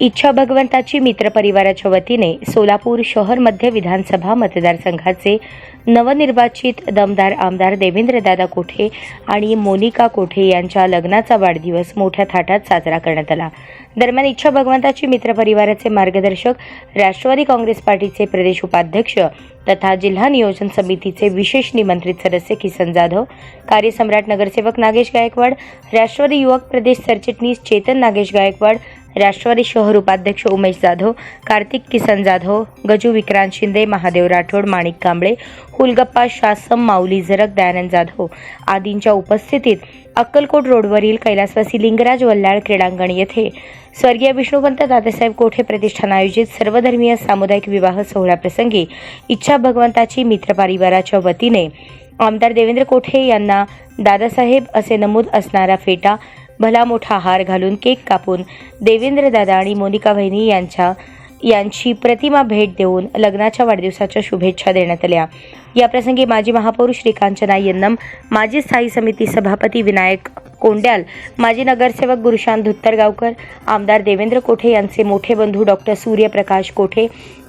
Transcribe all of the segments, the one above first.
इच्छा भगवंताची मित्र परिवाराच्या वतीने सोलापूर शहर मध्य विधानसभा मतदारसंघाचे नवनिर्वाचित दमदार आमदार देवेंद्रदादा कोठे आणि मोनिका कोठे यांच्या लग्नाचा वाढदिवस मोठ्या थाटात साजरा करण्यात आला. दरम्यान इच्छा भगवंताची मित्र परिवाराचे मार्गदर्शक राष्ट्रवादी काँग्रेस पार्टीचे प्रदेश उपाध्यक्ष तथा जिल्हा नियोजन समितीचे विशेष निमंत्रित सदस्य किसन जाधव कार्यसम्राट नगरसेवक नागेश गायकवाड राष्ट्रवादी युवक प्रदेश सरचिटणीस चेतन नागेश गायकवाड राष्ट्रवादी शहर उपाध्यक्ष उमेश जाधव कार्तिक किसन जाधव गजू विक्रांत शिंदे महादेव राठोड माणिक कांबळे हुलगप्पा शासम माऊली झरक दयानंद जाधव आदींच्या उपस्थितीत अक्कलकोट रोडवरील कैलासवासी लिंगराज वल्लाळ क्रीडांगण येथे स्वर्गीय विष्णुपंत दादासाहेब कोठे प्रतिष्ठान आयोजित सर्वधर्मीय सामुदायिक विवाह सोहळ्याप्रसंगी इच्छा भगवंताची मित्र परिवाराच्या वतीने आमदार देवेंद्र कोठे यांना दादासाहेब असे नमूद असणारा फेटा भला मोठा हार घालून केक कापून देवेंद्र दादा आणि मोनिका वहिनी यांच्या यांची प्रतिमा भेट देऊन लग्नाच्या वाढदिवसाच्या शुभेच्छा देण्यात आल्या. याप्रसंगी माजी महापौर श्रीकांचना यन्नम माजी स्थायी समिती सभापती विनायक कोंड्याल माजी नगरसेवक गुरुशांत धुत्तरगावकर आमदार देवेंद्र कोठे यांचे मोठे बंधू डॉक्टर सूर्यप्रकाश कोठे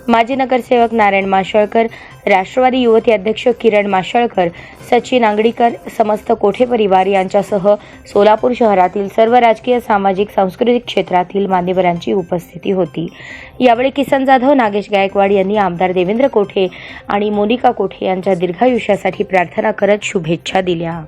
माजी नगरसेवक नारायण माशळकर राष्ट्रवादी युवती अध्यक्ष किरण माशळकर सचिन आंगडीकर समस्त कोठे परिवार यांच्यासह सोलापूर शहरातील सर्व राजकीय सामाजिक सांस्कृतिक क्षेत्रातील मान्यवरांची उपस्थिती होती. यावेळी किसन जाधव नागेश गायकवाड यांनी आमदार देवेंद्र कोठे आणि मोनिका कोठे यांच्या दीर्घायुष्यासाठी प्रार्थना करत शुभेच्छा दिल्या.